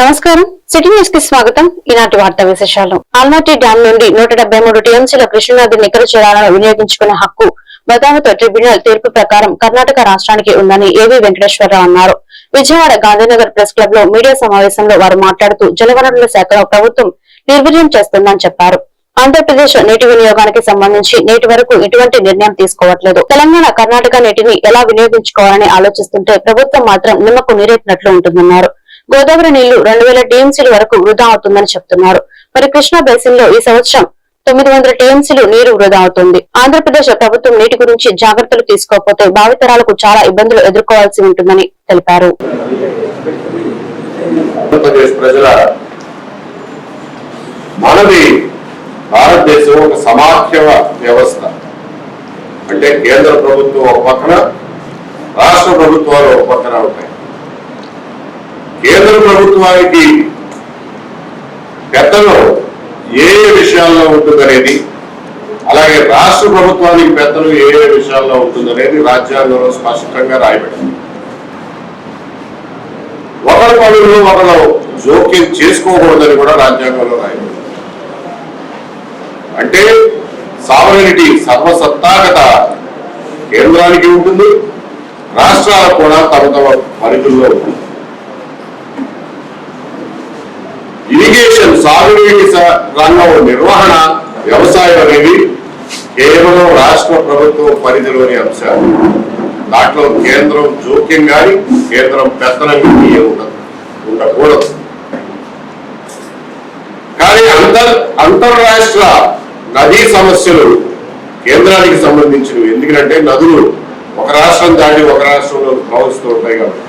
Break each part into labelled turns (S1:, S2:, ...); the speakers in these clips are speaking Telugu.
S1: నమస్కారం. సిటీ న్యూస్కి స్వాగతం. ఈనాటి వార్తా విశేషాలు. ఆల్మాటి డ్యాం నుండి నూట డెబ్బై మూడు టీఎంసీల కృష్ణానది నికర జలాలను వినియోగించుకునే హక్కు బదావతో ట్రిబ్యునల్ తీర్పు ప్రకారం కర్ణాటక రాష్ట్రానికి ఉందని ఏవి వెంకటేశ్వరరావు అన్నారు. విజయవాడ గాంధీనగర్ ప్రెస్ క్లబ్లో మీడియా సమావేశంలో వారు మాట్లాడుతూ జలవనరుల శాఖలో ప్రభుత్వం నిర్వీర్యం చేస్తుందని చెప్పారు. ఆంధ్రప్రదేశ్ నీటి వినియోగానికి సంబంధించి నేటి వరకు ఎటువంటి నిర్ణయం తీసుకోవట్లేదు. తెలంగాణ కర్ణాటక నీటిని ఎలా వినియోగించుకోవాలని ఆలోచిస్తుంటే ప్రభుత్వం మాత్రం నిమ్మకు నీరెత్తినట్లు ఉంటుందన్నారు. గోదావరి నీళ్ళు రెండు వేల టీఎంసీల వరకు వృధా అవుతుందని చెప్తున్నారు. మరి కృష్ణా బేసిన్లో ఈ సంవత్సరం తొమ్మిది వందల టీఎంసీలు నీరు వృధా అవుతుంది. ఆంధ్రప్రదేశ్ ప్రభుత్వం నీటి గురించి జాగ్రత్తలు తీసుకోకపోతే భావితరాలకు చాలా ఇబ్బందులు ఎదుర్కోవాల్సి ఉంటుందని తెలిపారు.
S2: మనది భారతదేశం ఒక సమాఖ్య వ్యవస్థ. అంటే కేంద్ర ప్రభుత్వం ఒక పక్కన రాష్ట్ర ప్రభుత్వాలు ఒక పక్కన ఉంటాయి. కేంద్ర ప్రభుత్వానికి పెద్దలు ఏ ఏ విషయాల్లో ఉంటుందనేది అలాగే రాష్ట్ర ప్రభుత్వానికి పెద్దలు ఏ ఏ విషయాల్లో ఉంటుందనేది రాజ్యాంగంలో స్పష్టంగా రాయబడింది. ఒకరి పనులు ఒకరు జోక్యం చేసుకోకూడదని కూడా రాజ్యాంగంలో రాయబడింది. అంటే సావరినిటీ సర్వసత్తాగత కేంద్రానికి ఉంటుంది రాష్ట్రాలకు కూడా తమ తమ పరిధుల్లో ఉంటుంది. ఇరిగేషన్ సాగునీటి రంగం నిర్వహణ వ్యవసాయం అనేది కేవలం రాష్ట్ర ప్రభుత్వం పరిధిలోని అంశాలు దాంట్లో కేంద్రం జోక్యం కానీ కేంద్రం పెత్తనం కానీ ఉండదు. ఉండకూడదు. కానీ అంతర్ అంతర్రాష్ట్ర నదీ సమస్యలు కేంద్రానికి సంబంధించినవి. ఎందుకంటే నదులు ఒక రాష్ట్రం దాటి ఒక రాష్ట్రంలో ప్రవహిస్తూ ఉంటాయి కాబట్టి.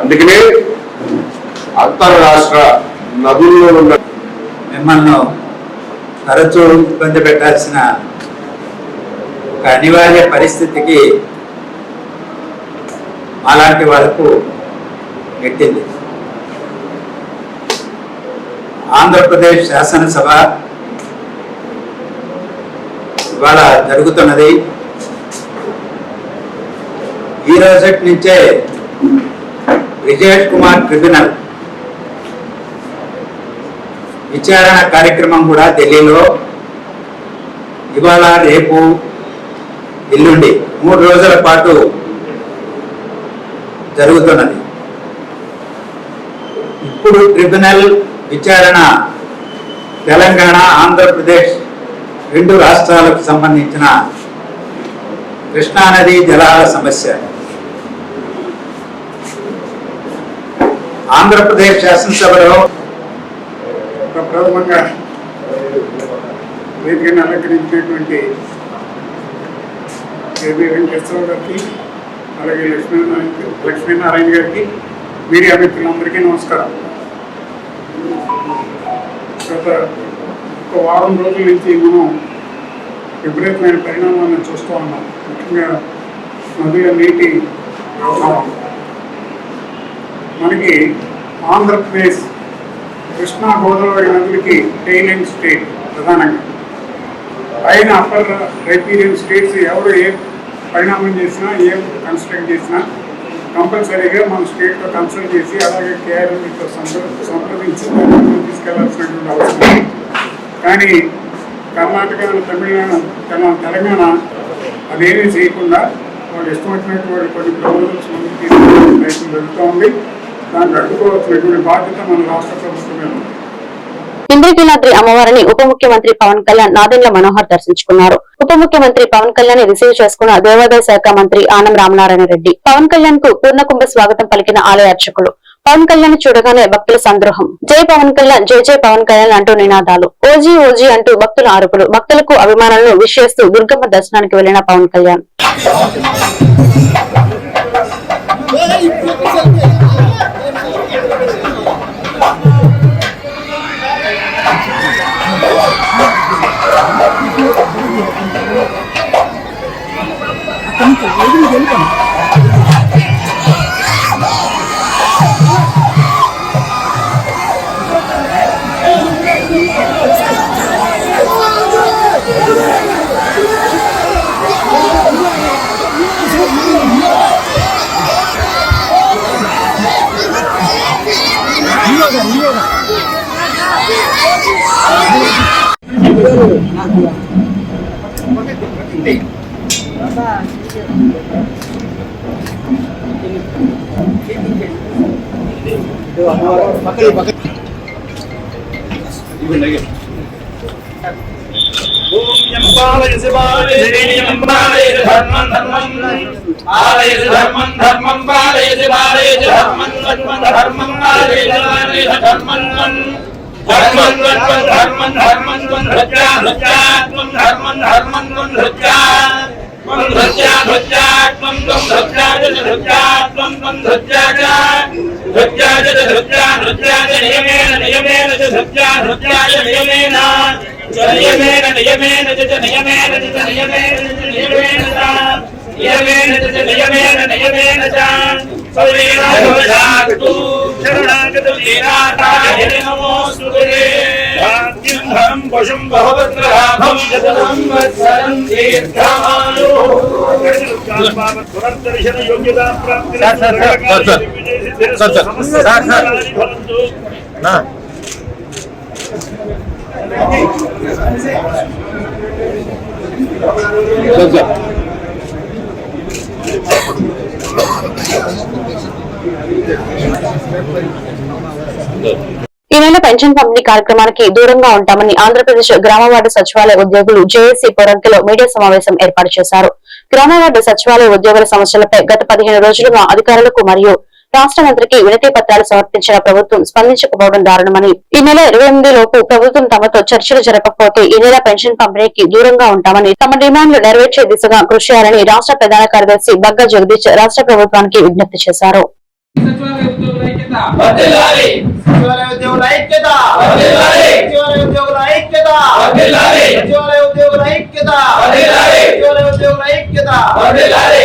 S2: అందుకనే అంతర్రాష్ట్ర నదుల్లో ఉన్న
S3: మిమ్మల్ని తరచూ ఇబ్బంది పెట్టాల్సిన ఒక అనివార్య పరిస్థితికి అలాంటి వాళ్ళకు పెట్టింది ఆంధ్రప్రదేశ్ శాసనసభ ఇవాళ జరుగుతున్నది. ఈ రోజు నుంచే విజయ్ కుమార్ ట్రిబ్యునల్ విచారణ కార్యక్రమం కూడా ఢిల్లీలో ఇవాళ రేపు ఎల్లుండి మూడు రోజుల పాటు జరుగుతున్నది. ఇప్పుడు ట్రిబ్యునల్ విచారణ తెలంగాణ ఆంధ్రప్రదేశ్ రెండు రాష్ట్రాలకు సంబంధించిన కృష్ణానది జలాల సమస్య. ఆంధ్రప్రదేశ్ శాసనసభలో
S4: ప్రప్రథమంగా వేదికను అలంకరించినటువంటి కేబీ వెంకటేశ్వరరావు గారికి అలాగే లక్ష్మీనారాయణ లక్ష్మీనారాయణ గారికి మీడియా మిత్రులందరికీ నమస్కారం. గత ఒక వారం రోజుల నుంచి మనం విపరీతమైన పరిణామాలను చూస్తూ ఉన్నాం. ముఖ్యంగా నదుల నీటి వ్యవహారం మనకి ఆంధ్రప్రదేశ్ కృష్ణా గోదావరి నదులకి టైలెండ్ స్టేట్ ప్రధానంగా. పైన అప్పర్ రైపీరియన్ స్టేట్స్ ఎవరు ఏ పరిణామం చేసినా ఏం కన్స్ట్రక్ట్ చేసినా కంపల్సరీగా మన స్టేట్తో కన్సల్ట్ చేసి అలాగే కేఆర్ఎంతో సంప్రదించి తీసుకెళ్ళాల్సినటువంటి అవసరం కానీ కర్ణాటక తమిళనాడు తెల- తెలంగాణ అదేమీ చేయకుండా వాళ్ళు ఇష్టం వచ్చినటువంటి కొన్ని ప్రపోజల్స్ ముందుకు తీసుకెళ్ళే ప్రయత్నం జరుగుతూ ఉంది. దాన్ని అడ్డుకోవాల్సినటువంటి బాధ్యత మన రాష్ట్ర ప్రభుత్వమే ఉంది.
S1: ఇంద్రకీలాద్రి అమ్మవారిని ఉప ముఖ్యమంత్రి పవన్ కళ్యాణ్ నాదెండ్ల మనోహర్ దర్శించుకున్నారు. ఉప ముఖ్యమంత్రి పవన్ కళ్యాణ్ రిసీవ్ చేసుకున్న దేవాదాయ శాఖ మంత్రి ఆనం రామనారాయణ రెడ్డి పవన్ కళ్యాణ్కు పూర్ణకుంభ స్వాగతం పలికిన ఆలయ అర్చకులు. పవన్ కళ్యాణ్ చూడగానే భక్తుల సంద్రోహం. జై పవన్ కళ్యాణ్ జై జై పవన్ కళ్యాణ్ అంటూ నినాదాలు. ఓజీ ఓజీ అంటూ భక్తుల అరుపులు భక్తులకు అభిమానులను విష్ చేస్తూ దుర్గమ్మ దర్శనానికి వెళ్ళిన పవన్ కళ్యాణ్.
S5: 이거다 이거다. ధర్మం ధర్మం ధర్మం పాలయసి పాలయసి ధర్మం ధర్మం ధర్మం ధర్మం ధర్మం నియమేన నియమేన చ నియమేన నియమేన నియమేన నియమేన నియమేన నియమేన శరణాగత వీరాటాయ पशुम् बहुवत्राभम् वत्सरम् दीर्घमानुर्दर्शन योग्यता
S1: ఈ నెల పెన్షన్ పంపిణీ కార్యక్రమానికి దూరంగా ఉంటామని ఆంధ్రప్రదేశ్ గ్రామవార్డు సచివాలయ ఉద్యోగులు జేఏసీ పొరంకిలో మీడియా సమావేశం ఏర్పాటు చేశారు. గ్రామవార్డు సచివాలయ ఉద్యోగుల సమస్యలపై గత పదిహేను రోజులుగా అధికారులకు మరియు రాష్ట్ర మంత్రికి వినతి పత్రాలు సమర్పించిన ప్రభుత్వం స్పందించకపోవడం దారుణమని ఈ నెల ఇరవై ఎనిమిది లోపు ప్రభుత్వం తమతో చర్చలు జరపకపోతే ఈ నెల పెన్షన్ పంపిణీకి దూరంగా ఉంటామని తమ డిమాండ్లు నెరవేర్చే దిశగా కృషి చేయాలని రాష్ట్ర ప్రధాన కార్యదర్శి బగ్గ జగదీష్ రాష్ట్ర ప్రభుత్వానికి విజ్ఞప్తి చేశారు.
S5: వర్ధిల్లాలి
S6: సచివాలయ ఉద్యోగుల ఐక్యత.
S5: వర్ధిల్లాలి
S6: సచివాలయ ఉద్యోగుల ఐక్యత.
S5: వర్ధిల్లాలి
S6: సచివాలయ ఉద్యోగుల ఐక్యత.
S5: వర్ధిల్లాలి
S6: సచివాలయ ఉద్యోగుల ఐక్యత.
S5: వర్ధిల్లాలి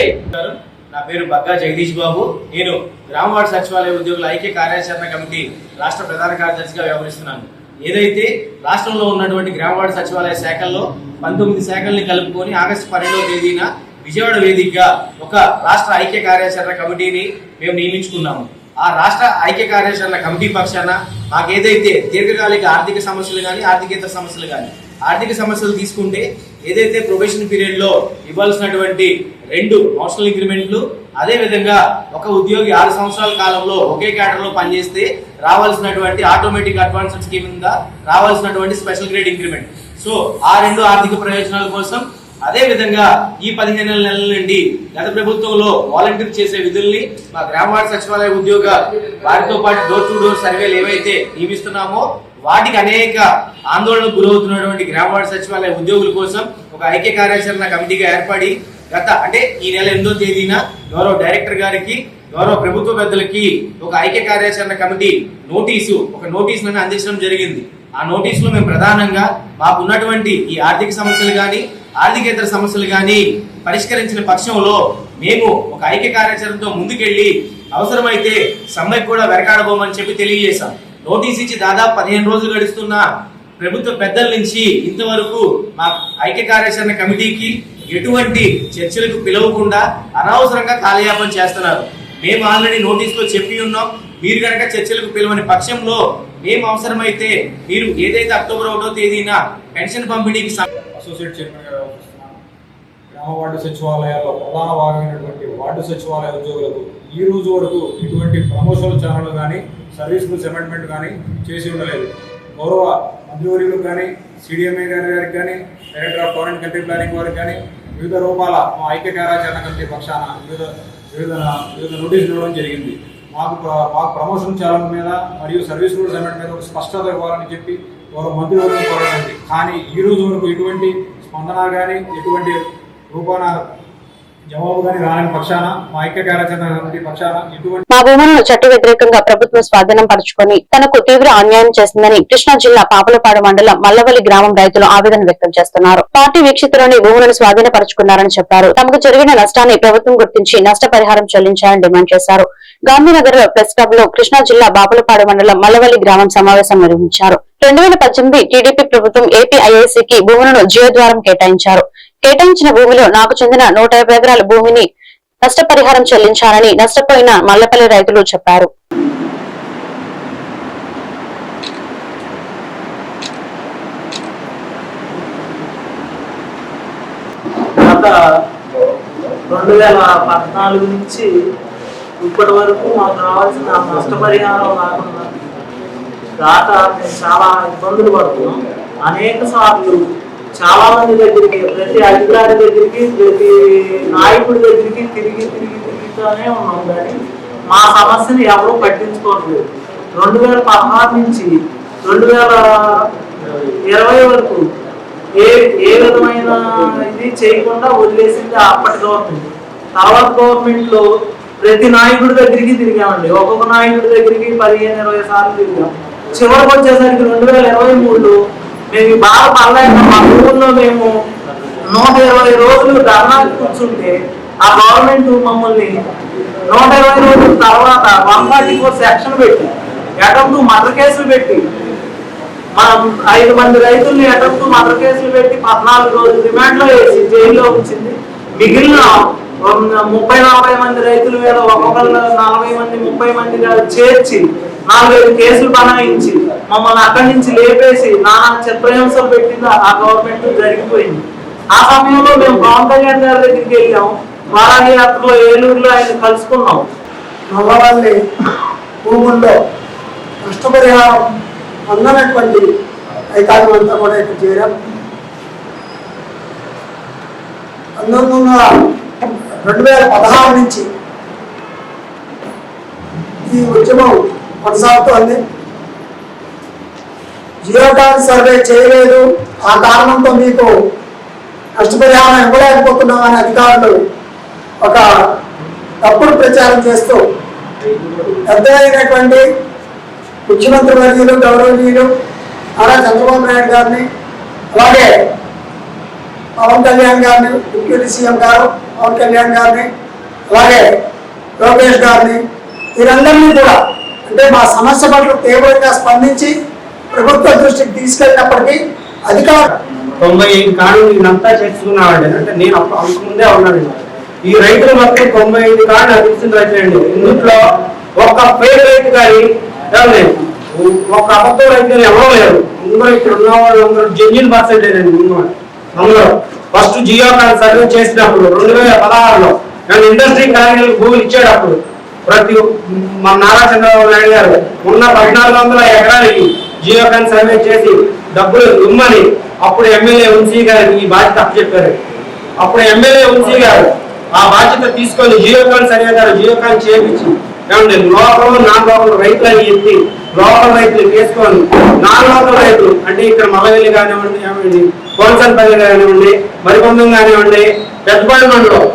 S6: నా పేరు బగ్గా జగదీష్ బాబు. నేను గ్రామవార్డు సచివాలయ ఉద్యోగుల ఐక్య కార్యాచరణ కమిటీ రాష్ట్ర ప్రధాన కార్యదర్శిగా వ్యవహరిస్తున్నాను. ఏదైతే రాష్ట్రంలో ఉన్నటువంటి గ్రామవార్డు సచివాలయ శాఖల్లో పంతొమ్మిది శాఖల్ని కలుపుకొని ఆగస్టు పన్నెండవ తేదీన విజయవాడ వేదికగా ఒక రాష్ట్ర ఐక్య కార్యాచరణ కమిటీని మేము నియమించుకున్నాము. ఆ రాష్ట్ర ఐక్య కార్యాచరణ కమిటీ పక్షాన మాకు ఏదైతే దీర్ఘకాలిక ఆర్థిక సమస్యలు కానీ ఆర్థికేతర సమస్యలు కానీ ఆర్థిక సమస్యలు తీసుకుంటే ఏదైతే ప్రొబేషన్ పీరియడ్లో ఇవ్వాల్సినటువంటి రెండు నోషనల్ ఇంక్రిమెంట్లు అదేవిధంగా ఒక ఉద్యోగి ఆరు సంవత్సరాల కాలంలో ఒకే క్యాటర్లో పనిచేస్తే రావాల్సినటువంటి ఆటోమేటిక్ అడ్వాన్స్డ్ స్కీమ్ కింద రావాల్సినటువంటి స్పెషల్ గ్రేడ్ ఇంక్రిమెంట్ సో ఆ రెండు ఆర్థిక ప్రయోజనాల కోసం అదే విధంగా ఈ పదిహేను నెలల నుండి గత ప్రభుత్వంలో వాలంటీర్ చేసే విధుల్ని మా గ్రామవాడ సచివాలయ ఉద్యోగ వారితో పాటు డోర్ టు డోర్ సర్వేలు ఏవైతే నియమిస్తున్నామో వాటికి అనేక ఆందోళనకు గురవుతున్నటువంటి గ్రామ సచివాలయ ఉద్యోగుల కోసం ఒక ఐక్య కార్యాచరణ కమిటీగా ఏర్పడి గత అంటే ఈ నెల ఎనిమిదో తేదీన గౌరవ డైరెక్టర్ గారికి గౌరవ ప్రభుత్వ పెద్దలకి ఒక ఐక్య కార్యాచరణ కమిటీ నోటీసు ఒక నోటీసులను అందించడం జరిగింది. ఆ నోటీసులో మేము ప్రధానంగా మాకు ఉన్నటువంటి ఈ ఆర్థిక సమస్యలు కానీ ఆర్థికేతర సమస్యలు కానీ పరిష్కరించిన పక్షంలో మేము ఒక ఐక్య కార్యాచరణతో ముందుకెళ్ళి అవసరమైతే సమ్మెకు కూడా వెరకాడబోమని చెప్పి తెలియజేశాం. నోటీస్ ఇచ్చి దాదాపు పదిహేను రోజులు గడుస్తున్న ప్రభుత్వ పెద్దల నుంచి ఇంతవరకు మా ఐక్య కార్యాచరణ కమిటీకి ఎటువంటి చర్చలకు పిలవకుండా అనవసరంగా కాలయాపన చేస్తున్నారు. మేము ఆల్రెడీ నోటీసులో చెప్పి ఉన్నాం. మీరు కనుక చర్చలకు పిలవని పక్షంలో మేము అవసరమైతే మీరు ఏదైతే అక్టోబర్ ఒకటో తేదీన పెన్షన్ పంపిణీకి
S7: అసోసియేట్ చైర్మన్గా వ్యవహరిస్తున్నాను గ్రామ వార్డు సచివాలయాల్లో ప్రధాన భాగమైనటువంటి వార్డు సచివాలయ ఉద్యోగులకు ఈ రోజు వరకు ఇటువంటి ప్రమోషనల్ ఛానళ్ళు కానీ సర్వీస్ సెమెంట్మెంట్ కానీ చేసి ఉండలేదు. గౌరవ మంత్రివర్యులకు కానీ సిడిఎంఏ గారి గారికి కానీ director of foreign country planning వారికి కానీ వివిధ రూపాల మా ఐక్య కార్యాచరణ కమిటీ పక్షాన వివిధ వివిధ వివిధ నోటీసులు ఇవ్వడం జరిగింది. మాకు మాకు ప్రమోషన్ ఛానల్ మీద మరియు సర్వీస్ రూల్ సెమెంట్ మీద ఒక స్పష్టత ఇవ్వాలని చెప్పి గౌరవ మంత్రివర్గం కోరడానికి కానీ ఈ రోజు వరకు ఎటువంటి స్పందన కానీ ఎటువంటి రూపాన మా
S1: మా భూములను చట్ట వ్యతిరేకంగా ప్రభుత్వం స్వాధీనం పరుచుకొని తనకు తీవ్ర అన్యాయం చేసిందని కృష్ణా జిల్లా పాపలపాడు మండలం మల్లవల్లి గ్రామం రైతులు ఆవేదన వ్యక్తం చేస్తున్నారు. పార్టీ వీక్షితులని భూములను స్వాధీనపరుచుకున్నారని చెప్పారు. తమకు జరిగిన నష్టాన్ని ప్రభుత్వం గుర్తించి నష్టపరిహారం చెల్లించాలని డిమాండ్ చేశారు. గాంధీనగర్ ప్రెస్ క్లబ్లో కృష్ణా జిల్లా బాపులపాడు మండలం మల్లవల్లి గ్రామం సమావేశం నిర్వహించారు. రెండు వేల పద్దెనిమిది టీడీపీ ప్రభుత్వం ఏపీ కి భూములను జీవద్వారం కేటాయించారు. కేటాయించిన భూమిలో నాకు చెందిన నూట ఎకరాల భూమిని నష్టపరిహారం చెల్లించాలని నష్టపోయిన మల్లపల్లి రైతులు చెప్పారు.
S8: రెండు వేల పద్నాలుగు నుంచి ఇప్పటి వరకు మాకు రావాల్సిన నష్టపరిహారం రాకుండా రాక మేము చాలా ఇబ్బందులు పడుతున్నాం. అనేక సార్లు చాలా మంది దగ్గరికి ప్రతి అధికారి దగ్గరికి ప్రతి నాయకుడి దగ్గరికి తిరిగి తిరిగి తిరుగుతూనే ఉన్నాం కానీ మా సమస్యను ఎవరూ పట్టించుకోవట్లేదు. రెండు వేల పదహారు నుంచి రెండు వేల ఇరవై వరకు ఏ ఏ విధమైన ఇది చేయకుండా వదిలేసింది అప్పటి గవర్నమెంట్. తర్వాత గవర్నమెంట్లో ప్రతి నాయకుడి దగ్గరికి తిరిగామండి. ఒక్కొక్క నాయకుడి దగ్గరికి పదిహేను ఇరవై సార్లు తిరిగాం. చివరికి వచ్చేసరికి రెండు వేల ఇరవై మూడులో మేము బాగా పర్లేదు మా ఊళ్ళో మేము నూట ఇరవై రోజులు ధర్నా కూర్చుంటే ఆ గవర్నమెంట్ మమ్మల్ని నూట ఇరవై రోజుల తర్వాత వన్ ఫార్టీ ఫోర్ సెక్షన్ పెట్టి అటెంప్ట్ మర్డర్ కేసులు పెట్టి మనం ఐదు మంది రైతుల్ని అటెంప్ట్ మర్డర్ కేసులు పెట్టి పద్నాలుగు రోజులు రిమాండ్లో వేసి జైల్లో ఉంచింది. మిగిలిన ముప్పై నలభై మంది రైతుల మీద ఒక్కొక్కరు నలభై మంది ముప్పై మందిగా చేర్చి నాలుగైదు కేసులు బనాయించి మమ్మల్ని అక్కడి నుంచి లేపేసి నానా చిత్రహింసలు పెట్టింది? ఆ గవర్నమెంట్ జరిగిపోయింది. ఆ సమయంలో మేము పవన్ కళ్యాణ్ గారి దగ్గరికి వెళ్ళాం వారాహి యాత్రలో ఏలూరులో ఆయన కలుసుకున్నాం
S9: నల్లవల్లి భూముల్లో నష్టపరిహారం పొందనటువంటి అధికారులు అంతా కూడా ఇక్కడ చేరాం. పంతొమ్మిది వందల రెండు వేల పదహారు నుంచి ఈ ఉద్యమం కొనసాగుతోంది జియోటాన్ సర్వే చేయలేదు. ఆ కారణంతో మీకు నష్టపరిహారం ఇవ్వలేకపోతున్నామని అధికారులు ఒక తప్పుడు ప్రచారం చేస్తూ పెద్దలైనటువంటి ముఖ్యమంత్రి వర్యులు గౌరవనీయులు నారా చంద్రబాబు నాయుడు గారిని అలాగే పవన్ కళ్యాణ్ గారిని డిప్యూటీ సీఎం గారు పవన్ కళ్యాణ్ గారిని అలాగే లోకేష్ గారిని వీరందరినీ కూడా అంటే మా సమస్య పట్ల తీవ్రంగా స్పందించి ప్రభుత్వ దృష్టికి తీసుకెళ్ళినప్పటికీ అధికారం
S10: తొంభై ఐదు కాళ్ళు నేనంతా చేసుకున్నామండి అంటే నేను అంతకుముందే ఉన్నాను ఈ రైతులు మొత్తం తొంభై ఐదు కాళ్ళు నాకు ఇచ్చిన రైతులండి ఇందులో ఒక్క పేరు రైతు కానీ ఒక ఒక్క అబద్ధం రైతు కానీ ఎవరో లేరు. ఇందులో ఇక్కడ ఉన్న వాళ్ళు అందరూ జెన్యున్ పర్సెంటేజ్ అండి అందులో ఫస్ట్ జియో కార్డు సర్వే చేసినప్పుడు రెండు వేల పదహారులో నన్ను ఇండస్ట్రీ కార్యాలయం భూములు ఇచ్చేటప్పుడు ప్రతి మన నారా చంద్రబాబు నాయుడు గారు ఉన్న పద్నాలుగు వందల ఎకరాలకి జియో కార్డ్ సర్వే చేసి డబ్బులు ఇమ్మని అప్పుడు ఎమ్మెల్యే వంశీ గారికి ఈ బాధ్యత అప్పచెప్పారు. అప్పుడు ఎమ్మెల్యే వంశీ గారు ఆ బాధ్యత తీసుకొని జియో కార్డ్ సర్వే గారు జియో కార్డ్ చేయించి ఏమండి లోకల్ నాన్ లోకల్ రైతులని ఎత్తి లోకల్ రైతులు తీసుకొని నాన్ లోకల్ రైతులు అంటే ఇక్కడ మలవెల్లి కానివ్వండి ఏమండి కోనసన్పల్లి కానివ్వండి మరికొందం కానివ్వండి పెద్దపల్లి మండలం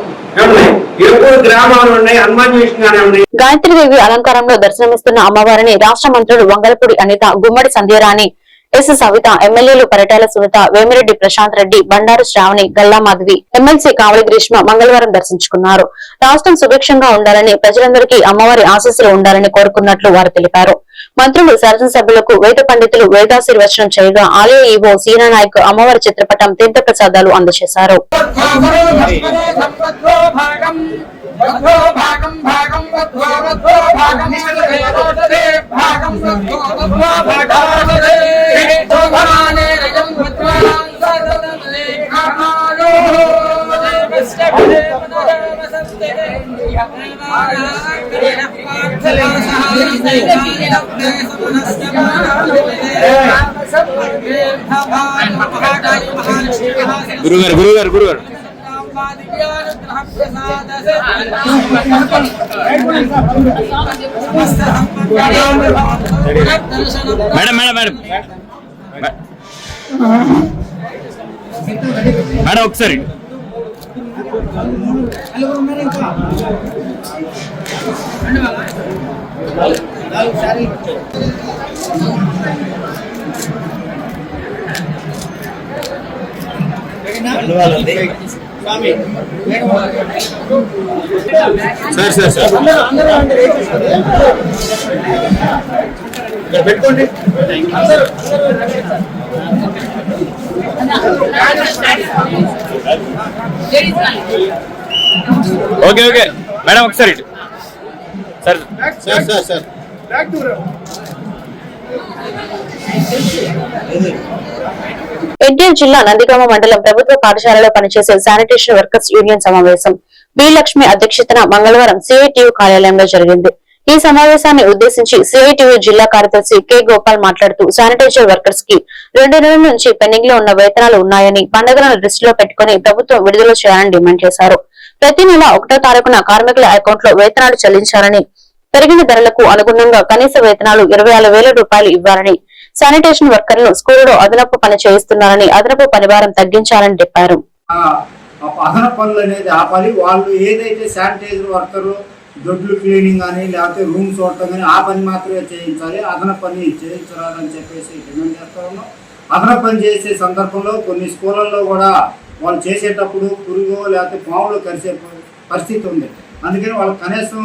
S1: గాయత్రీదేవి అలంకారంలో దర్శనమిస్తున్న అమ్మవారిని రాష్ట్ర మంత్రులు వంగలపూడి అనిత గుమ్మడి సంధ్యారాణి ఎస్. సవిత ఎమ్మెల్యేలు పరిటాల సునిత వేమిరెడ్డి ప్రశాంత్ రెడ్డి బండారు శ్రావణి గల్లా మాధవి ఎమ్మెల్సీ కావలి గ్రీష్మ మంగళవారం దర్శించుకున్నారు. రాష్ట్రం సుభిక్షంగా ఉండాలని ప్రజలందరికీ అమ్మవారి ఆశీస్సులు ఉండాలని కోరుకున్నట్లు వారు తెలిపారు. మంత్రులు శాసనసభ్యులకు వేద పండితులు వేదాశీర్వచనం చేయగా ఆలయ ఈవో సీనానాయక్ అమ్మవారి చిత్రపటం తీర్థ ప్రసాదాలు అందజేశారు.
S5: గురుగారు గురుగారు గురుగారు. Madam madam madam. మేడం ఒకసారి. Sir sir sir. పెట్టుకోండి. Okay okay. మేడం ఒకసారి ఇటు. Sir sir sir sir
S1: NTR జిల్లా నందిగామ మండలం ప్రభుత్వ పాఠశాలలో పనిచేసే శానిటేషన్ వర్కర్స్ యూనియన్ సమావేశం. బి లక్ష్మి అధ్యక్షతన మంగళవారం సిఐటియు కార్యాలయంలో జరిగింది. ఈ సమావేశాన్ని ఉద్దేశించి సిఐటియు జిల్లా కార్యదర్శి కె గోపాల్ మాట్లాడుతూ శానిటైజర్ వర్కర్స్కి రెండు నెలల నుంచి పెండింగ్లో ఉన్న వేతనాలు ఉన్నాయని పండుగలను దృష్టిలో పెట్టుకుని ప్రభుత్వం విడుదల చేయాలని డిమాండ్ చేశారు. ప్రతి నెల ఒకటో తారీఖున కార్మికుల అకౌంట్లో వేతనాలు చెల్లించాలని పెరిగిన ధరలకు అనుగుణంగా కనీస వేతనాలు ఇరవై ఆరు వేల రూపాయలు ఇవ్వాలని శానిటేషన్ వర్కర్లు స్కూల్లో అదనపు పని చేయిస్తున్నారని అదనపు పనిభారం తగ్గించాలని చెప్పారు.
S11: అదనపు పనులు అనేది ఆపాలి. వాళ్ళు ఏదైతే శానిటైజర్ వర్కర్ దొడ్లు క్లీనింగ్ కానీ లేకపోతే రూమ్ చూడటం కానీ ఆ పని మాత్రమే చేయించాలి. అదన పని చేయించరాదని చెప్పేసి డిమాండ్ చేస్తా ఉన్నాం. అదన పని చేసే సందర్భంలో కొన్ని స్కూళ్ళల్లో కూడా వాళ్ళు చేసేటప్పుడు పురుగు లేకపోతే పాములు కలిసే పరిస్థితి ఉంది. అందుకని వాళ్ళకి కనీసం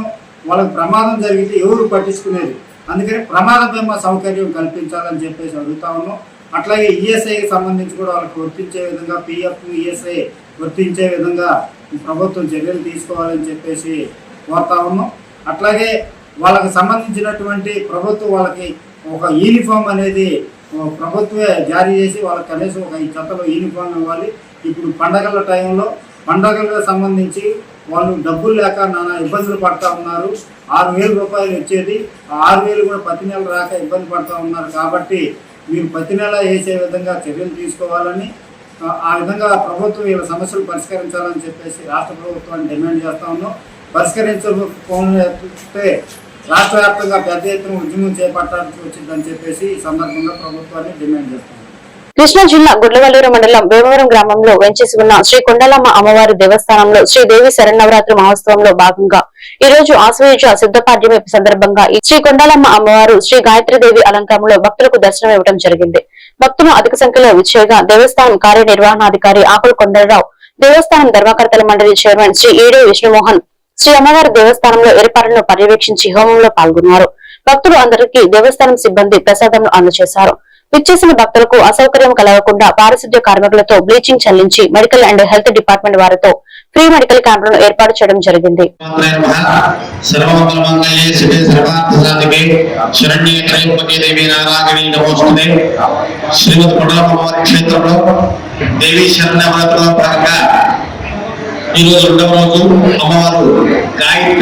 S11: వాళ్ళకి ప్రమాదం జరిగితే ఎవరు పట్టించుకునేది? అందుకని ప్రమాద బీమా సౌకర్యం కల్పించాలని చెప్పేసి అడుగుతా ఉన్నాం. అట్లాగే ఈఎస్ఐకి సంబంధించి కూడా వాళ్ళకి వర్తించే విధంగా పిఎఫ్ ఈఎస్ఐ వర్తించే విధంగా ప్రభుత్వం చర్యలు తీసుకోవాలని చెప్పేసి కోరుతా ఉన్నాం. అట్లాగే వాళ్ళకి సంబంధించినటువంటి ప్రభుత్వం వాళ్ళకి ఒక యూనిఫామ్ అనేది ప్రభుత్వే ప్రభుత్వమే జారీ చేసి వాళ్ళకి కనీసం ఒక ఈ చెత్తలో యూనిఫామ్ ఇవ్వాలి. ఇప్పుడు పండగల టైంలో పండగలకు సంబంధించి వాళ్ళు డబ్బులు లేక నానా ఇబ్బందులు పడతా ఉన్నారు. ఆరు వేల రూపాయలు వచ్చేది ఆరు వేలు కూడా ప్రతి నెల రాక ఇబ్బంది పడతా ఉన్నారు. కాబట్టి మీరు ప్రతి నెల వేసే విధంగా చర్యలు తీసుకోవాలని ఆ- ఆ విధంగా ప్రభుత్వం వీళ్ళ సమస్యలు పరిష్కరించాలని చెప్పేసి రాష్ట్ర ప్రభుత్వాన్ని డిమాండ్ చేస్తా ఉన్నాం. పరిష్కరించకపోతే రాష్ట్ర వ్యాప్తంగా పెద్ద ఎత్తున ఉద్యమం చేపట్టాల్సి వచ్చిందని చెప్పేసి ఈ సందర్భంగా ప్రభుత్వాన్ని డిమాండ్ చేస్తున్నారు
S1: కృష్ణా జిల్లా గుడ్లవల్లూరు మండలం భీమవరం గ్రామంలో వెంచేసి ఉన్న శ్రీ కొండలమ్మ అమ్మవారి దేవస్థానంలో శ్రీదేవి శరణవరాత్రి మహోత్సవంలో భాగంగా ఈ రోజు ఆశ్వయుజ సిద్ధపాఠ్యం సందర్భంగా ఈ శ్రీ కొండలమ్మ అమ్మవారు శ్రీ గాయత్రీదేవి అలంకారంలో భక్తులకు దర్శనం ఇవ్వడం జరిగింది. భక్తులు అధిక సంఖ్యలో విచ్చేయగా దేవస్థానం కార్యనిర్వహణాధికారి ఆకుల కొండలరావు దేవస్థానం ధర్మకర్తల మండలి చైర్మన్ శ్రీ ఈడే విష్ణుమోహన్ శ్రీ అమ్మవారి దేవస్థానంలో ఏర్పాట్లను పర్యవేక్షించి హోమంలో పాల్గొన్నారు. భక్తులు అందరికీ దేవస్థానం సిబ్బంది ప్రసాదంను అందజేశారు. విచ్చేసిన భక్తులకు అసౌకర్యం కలగకుండా పారిశుద్ధ్య కార్మికులతో బ్లీచింగ్ చల్లించి మెడికల్ అండ్ హెల్త్ డిపార్ట్మెంట్ వారితో ఫ్రీ మెడికల్ క్యాంపులను ఏర్పాటు చేయడం జరిగింది.
S5: దేవి శ్రీమద్ భాగంగా ఈరోజు రెండవ రోజు అమ్మవారు గాయత్రి
S1: ఈ